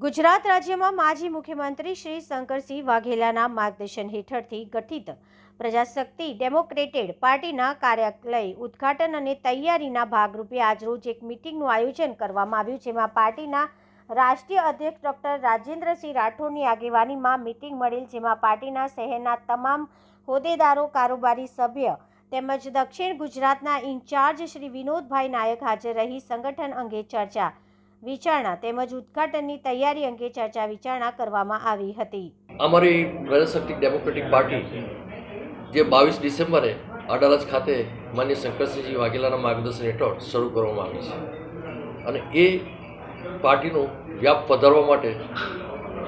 ગુજરાત રાજ્યમાં માજી મુખ્યમંત્રી શ્રી શંકરસિંહ વાઘેલાના માર્ગદર્શન હેઠળથી ગઠિત પ્રજાશક્તિ ડેમોક્રેટેડ પાર્ટીના કાર્યાલય ઉદ્ઘાટન અને તૈયારીના ભાગરૂપે આજરોજ એક મિટિંગનું આયોજન કરવામાં આવ્યું, જેમાં પાર્ટીના રાષ્ટ્રીય અધ્યક્ષ ડોક્ટર રાજેન્દ્રસિંહ રાઠોડની આગેવાનીમાં મિટિંગ મળેલ, જેમાં પાર્ટીના શહેરના તમામ હોદ્દેદારો, કારોબારી સભ્ય તેમજ દક્ષિણ ગુજરાતના ઇન્ચાર્જ શ્રી વિનોદભાઈ નાયક હાજર રહી. સંગઠન અંગે ચર્ચા વિચારણા તેમજ ઉદ્ઘાટનની તૈયારી અંગે ચર્ચા વિચારણા કરવામાં આવી હતી. અમારી પ્રજાશક્તિ ડેમોક્રેટિક પાર્ટી જે બાવીસ ડિસેમ્બરે અડાલજ ખાતે માન્ય શંકરસિંહજી વાઘેલાના માર્ગદર્શન હેઠળ શરૂ કરવામાં આવી છે. અને એ પાર્ટીનું વ્યાપ વધારવા માટે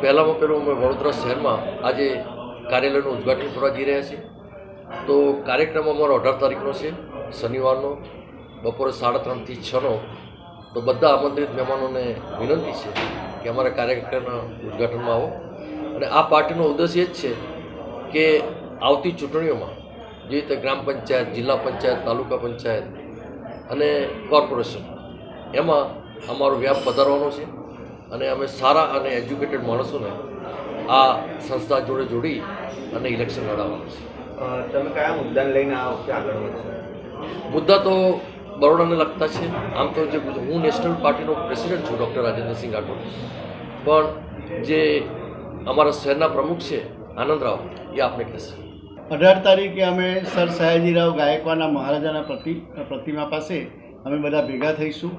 પહેલાંમાં પહેલું અમે વડોદરા શહેરમાં આજે કાર્યાલયનું ઉદ્ઘાટન કરવા જઈ રહ્યા છીએ. તો કાર્યક્રમ અમારો અઢાર તારીખનો છે. શનિવારનો, બપોરે સાડા ત્રણથી છનો તો બધા આમંત્રિત મહેમાનોને વિનંતી છે કે અમારા કાર્યક્રમના ઉદ્ઘાટનમાં આવો. અને આ પાર્ટીનો ઉદ્દેશ્ય એ જ છે કે આવતી ચૂંટણીઓમાં જે રીતે ગ્રામ પંચાયત જિલ્લા પંચાયત તાલુકા પંચાયત અને કોર્પોરેશન એમાં અમારો વ્યાપ વધારવાનો છે અને અમે સારા અને એજ્યુકેટેડ માણસોને આ સંસ્થા જોડે જોડી અને ઇલેક્શન લડાવવાનું છે. તમે કયા મુદ્દાને લઈને આ વખતે આગળ વધશો મુદ્દા તો બરોડાને લગતા છે. આમ તો જે હું નેશનલ પાર્ટીનો પ્રેસિડેન્ટ છું, ડૉક્ટર રાજેન્દ્રસિંહ રાઠોડ. પણ જે અમારા શહેરના પ્રમુખ છે આનંદરાવ એ આપને કહેશે. અઢાર તારીખે અમે સર સયાજીરાવ ગાયકવાડના મહારાજાના પ્રતિ, પ્રતિમા પાસે અમે બધા ભેગા થઈશું.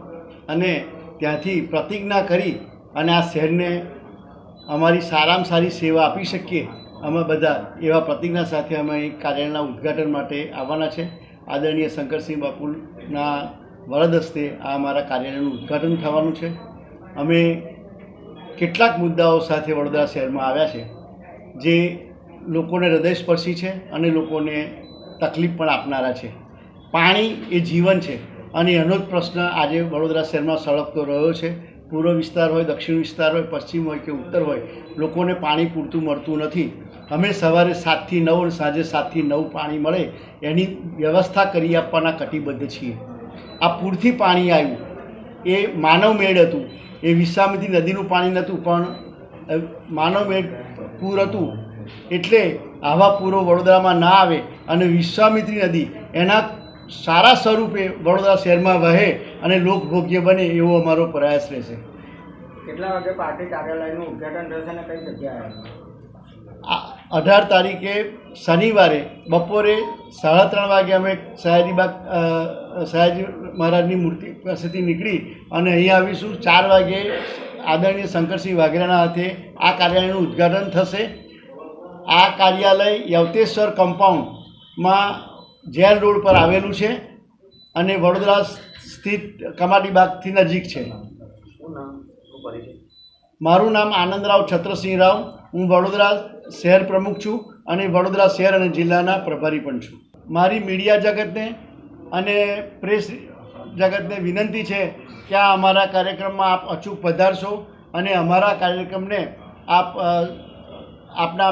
અને ત્યાંથી પ્રતિજ્ઞા કરી અને આ શહેરને અમારી સારામાં સારી સેવા આપી શકીએ. અમે બધા એવા પ્રતિજ્ઞા સાથે અમે કાર્યાલયના ઉદ્ઘાટન માટે આવવાના છે. આદરણીય શંકરસિંહ બાપુના વરદ હસ્તે આ અમારા કાર્યાલયનું ઉદ્ઘાટન થવાનું છે. અમે કેટલાક મુદ્દાઓ સાથે વડોદરા શહેરમાં આવ્યા છે, જે લોકોને હૃદયસ્પર્શી છે અને લોકોને તકલીફ પણ આપનારા છે. પાણી એ જીવન છે અને એનો જ પ્રશ્ન આજે વડોદરા શહેરમાં સળગતો રહ્યો છે. પૂર્વ વિસ્તાર હોય દક્ષિણ વિસ્તાર હોય પશ્ચિમ હોય કે ઉત્તર હોય લોકોને પાણી પૂરતું મળતું નથી. અમે સવારે સાતથી નવ અને સાંજે સાતથી નવ પાણી મળે એની વ્યવસ્થા કરી આપવાના કટિબદ્ધ છીએ. આ પૂરથી પાણી આવ્યું. એ માનવ મેળ હતું. એ વિશ્વામિત્રી નદીનું પાણી નહોતું પણ અ, માનવ મેળ પૂર હતું. એટલે આવા પૂરો વડોદરામાં ના આવે અને વિશ્વામિત્રી નદી એના સારા સ્વરૂપે વડોદરા શહેરમાં વહે અને લોકભોગ્ય બને એવો અમારો પ્રયાસ રહેશે. કેટલા વાગે પાર્ટી કાર્યાલયનું ઉદ્ઘાટન થશે અને કઈ જગ્યાએ આ અઢાર તારીખે શનિવારે બપોરે સાડા ત્રણ વાગે અમે સયાજીબાગ સયાજી મહારાજની મૂર્તિ પાસેથી નીકળી અને અહીં આવીશું. ચાર વાગે આદરણીય શંકરસિંહ વાઘેલાના હાથે આ કાર્યાલયનું ઉદ્ઘાટન થશે. આ કાર્યાલય યવતેશ્વર કમ્પાઉન્ડમાં જેલ રોડ પર આવેલું છે અને વડોદરા સ્થિત કમાટીબાગથી નજીક છે. મારું નામ આનંદરાવ છત્રસિંહ રાવ. હું વડોદરા શહેર પ્રમુખ છું અને વડોદરા શહેર અને જિલ્લાના પ્રભારી પણ છું. મારી મીડિયા જગતને અને પ્રેસ જગતને વિનંતી છે કે આ અમારા કાર્યક્રમમાં આપ અચૂક પધારશો અને અમારા કાર્યક્રમને આપ આપના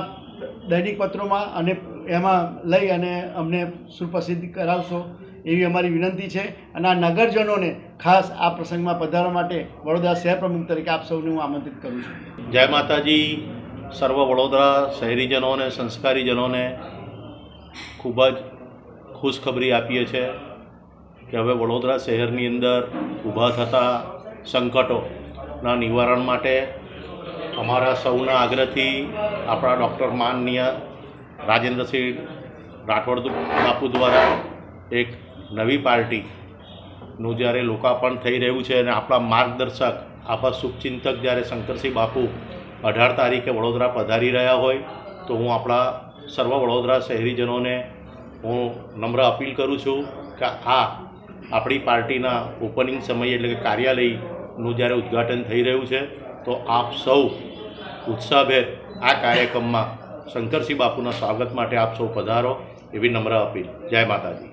દૈનિક પત્રોમાં અને એમાં લઈ અને અમને સુપ્રસિદ્ધ કરાવશો એવી અમારી વિનંતી છે. અને આ નગરજનોને ખાસ આ પ્રસંગમાં પધારવા માટે વડોદરા શહેર પ્રમુખ તરીકે આપ સૌને હું આમંત્રિત કરું છું. જય માતાજી. સર્વ વડોદરા શહેરીજનોને, સંસ્કારીજનોને ખૂબ જ ખુશખબરી આપીએ છીએ કે હવે વડોદરા શહેરની અંદર ઊભા થતા સંકટોના નિવારણ માટે અમારા સૌના આગ્રહથી આપણા ડૉક્ટર માનનીય રાજેન્દ્રસિંહ રાઠોડ બાપુ દ્વારા એક નવી પાર્ટીનું જ્યારે લોકાર્પણ થઈ રહ્યું છે અને આપણા માર્ગદર્શક, આપણા શુભચિંતક જ્યારે શંકરસિંહ બાપુ અઢાર તારીખે વડોદરા પધારી રહ્યા હોય, તો હું આપણા સર્વ વડોદરા શહેરીજનોને હું નમ્ર અપીલ કરું છું કે આ આપણી પાર્ટીના ઓપનિંગ સમયે એટલે કે કાર્યાલયનું જ્યારે ઉદ્ઘાટન થઈ રહ્યું છે, તો આપ સૌ ઉત્સાહભેર આ કાર્યક્રમમાં શંકરસિંહ બાપુના સ્વાગત માટે આપ સૌ પધારો એવી નમ્ર અપીલ. જય માતાજી.